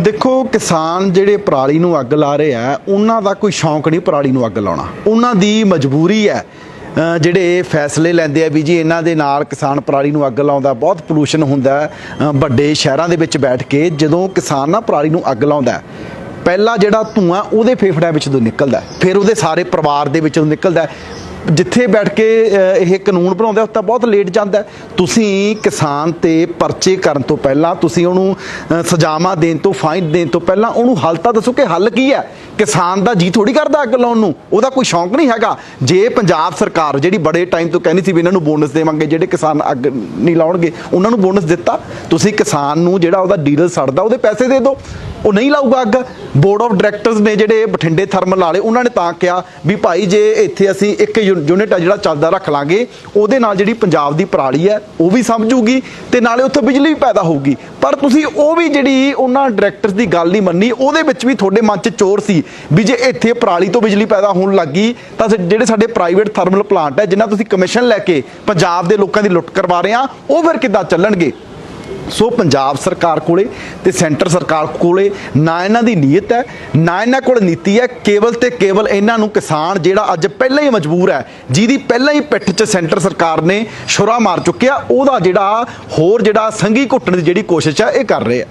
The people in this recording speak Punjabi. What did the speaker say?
ਦੇਖੋ ਕਿਸਾਨ ਜਿਹੜੇ ਪਰਾਲੀ ਨੂੰ ਅੱਗ ਲਾ ਰਹੇ ਆ ਉਹਨਾਂ ਦਾ ਕੋਈ ਸ਼ੌਂਕ ਨਹੀਂ ਪਰਾਲੀ ਨੂੰ ਅੱਗ ਲਾਉਣਾ। ਉਹਨਾਂ ਦੀ ਮਜਬੂਰੀ ਹੈ ਜਿਹੜੇ ਫੈਸਲੇ ਲੈਂਦੇ ਆ ਵੀ ਜੀ ਇਹਨਾਂ ਦੇ ਨਾਲ ਕਿਸਾਨ ਪਰਾਲੀ ਨੂੰ ਅੱਗ ਲਾਉਂਦਾ ਬਹੁਤ ਪੋਲੂਸ਼ਨ ਹੁੰਦਾ ਵੱਡੇ ਸ਼ਹਿਰਾਂ ਦੇ ਵਿੱਚ ਬੈਠ ਕੇ ਜਦੋਂ ਕਿਸਾਨ ਨਾ ਪਰਾਲੀ ਨੂੰ ਅੱਗ ਲਾਉਂਦਾ ਹੈ, ਪਹਿਲਾ ਜਿਹੜਾ ਧੂਆਂ ਉਹਦੇ ਫੇਫੜਿਆਂ ਵਿੱਚ ਤੋਂ ਨਿਕਲਦਾ ਫਿਰ ਉਹਦੇ ਸਾਰੇ ਪਰਿਵਾਰ ਦੇ ਵਿੱਚੋਂ ਨਿਕਲਦਾ ਜਿੱਥੇ ਬੈਠ ਕੇ ਇਹ ਕਾਨੂੰਨ ਬਣਾਉਂਦੇ ਆ ਉੱਥੇ ਬਹੁਤ ਲੇਟ ਜਾਂਦਾ ਤੁਸੀਂ ਕਿਸਾਨ ਤੇ ਪਰਚੇ ਕਰਨ ਤੋਂ ਪਹਿਲਾਂ, ਤੁਸੀਂ ਉਹਨੂੰ ਸਜ਼ਾਵਾਂ ਦੇਣ ਤੋਂ, ਫਾਈਨ ਦੇਣ ਤੋਂ ਪਹਿਲਾਂ ਉਹਨੂੰ ਹੱਲ ਤਾਂ ਦੱਸੋ ਕਿ ਹੱਲ ਕੀ ਹੈ? ਕਿਸਾਨ ਦਾ ਜੀ ਥੋੜੀ ਕਰਦਾ ਅੱਗ ਲਾਉਣ ਨੂੰ। ਉਹਦਾ ਕੋਈ ਸ਼ੌਂਕ ਨਹੀਂ ਹੈਗਾ। ਜੇ ਪੰਜਾਬ ਸਰਕਾਰ, ਜਿਹੜੀ ਬੜੇ ਟਾਈਮ ਤੋਂ ਕਹਿੰਦੀ ਸੀ ਵੀ ਇਹਨਾਂ ਨੂੰ ਬੋਨਸ ਦੇਵਾਂਗੇ, ਜਿਹੜੇ ਕਿਸਾਨ ਅੱਗ ਨਹੀਂ ਲਾਉਣਗੇ, ਉਹਨਾਂ ਨੂੰ ਬੋਨਸ ਦਿੱਤਾ। ਤੁਸੀਂ ਕਿਸਾਨ ਨੂੰ ਜਿਹੜਾ ਉਹਦਾ ਡੀਜ਼ਲ ਸੜਦਾ, ਉਹਦੇ ਪੈਸੇ ਦੇ ਦਿਓ। ਉਹ ਨਹੀਂ ਲਾਊਗਾ ਅੱਗ। ਬੋਰਡ ਆਫ ਡਾਇਰੈਕਟਰਸ ਨੇ ਜਿਹੜੇ ਬਠਿੰਡੇ ਥਰਮਲ ਵਾਲੇ, ਉਹਨਾਂ ਨੇ ਤਾਂ ਕਿਹਾ ਵੀ ਭਾਈ ਜੇ ਇੱਥੇ ਅਸੀਂ ਇੱਕ ਯੂ- ਯੂਨਿਟ ਆ ਜਿਹੜਾ ਚੱਲਦਾ ਰੱਖ ਲਾਂਗੇ, ਉਹਦੇ ਨਾਲ ਜਿਹੜੀ ਪੰਜਾਬ ਦੀ ਪਰਾਲੀ ਹੈ, ਉਹ ਵੀ ਸਮਝੂਗੀ ਤੇ ਨਾਲੇ ਉੱਥੇ ਬਿਜਲੀ ਵੀ ਪੈਦਾ ਹੋਊਗੀ। ਪਰ ਤੁਸੀਂ ਉਹ ਵੀ ਜਿਹੜੀ ਉਹਨਾਂ ਡਾਇਰੈਕਟਰਸ ਦੀ ਗੱਲ ਨਹੀਂ ਮੰਨੀ, ਉਹਦੇ ਵਿੱਚ ਵੀ ਤੁਹਾਡੇ ਮਨ 'ਚ ਚੋਰ ਸੀ ਵੀ ਜੇ ਇੱਥੇ ਪਰਾਲੀ ਤੋਂ ਬਿਜਲੀ ਪੈਦਾ ਹੋਣ ਲੱਗੀ ਤਾਂ ਜਿਹੜੇ ਸਾਡੇ ਪ੍ਰਾਈਵੇਟ ਥਰਮਲ ਪਲਾਂਟ ਹੈ, ਜਿਨ੍ਹਾਂ ਤੁਸੀਂ ਕਮਿਸ਼ਨ ਲੈ ਕੇ ਪੰਜਾਬ ਦੇ ਲੋਕਾਂ ਦੀ ਲੁੱਟ ਕਰਵਾ ਰਹੇ ਆ, ਉਹ ਫਿਰ ਕਿੱਦਾਂ ਚੱਲਣਗੇ? ਸੋ ਪੰਜਾਬ ਸਰਕਾਰ ਕੋਲੇ ਤੇ ਸੈਂਟਰ ਸਰਕਾਰ ਕੋਲੇ ਨਾ ਇਹਨਾਂ ਦੀ ਨੀਅਤ ਹੈ, ਨਾ ਇਹਨਾਂ ਕੋਲ ਨੀਤੀ ਹੈ। ਕੇਵਲ ਤੇ ਕੇਵਲ ਇਹਨਾਂ ਨੂੰ ਕਿਸਾਨ ਜਿਹੜਾ ਅੱਜ ਪਹਿਲਾਂ ਹੀ ਮਜਬੂਰ ਹੈ, ਜਿਹਦੀ ਪਹਿਲਾਂ ਹੀ ਪਿੱਠ 'ਚ ਸੈਂਟਰ ਸਰਕਾਰ ਨੇ ਛੁਰਾ ਮਾਰ ਚੁੱਕਿਆ, ਉਹਦਾ ਜਿਹੜਾ ਹੋਰ ਜਿਹੜਾ ਸੰਗੀ ਘੁੱਟਣ ਦੀ ਜਿਹੜੀ ਕੋਸ਼ਿਸ਼ ਹੈ, ਇਹ ਕਰ ਰਹੇ ਆ।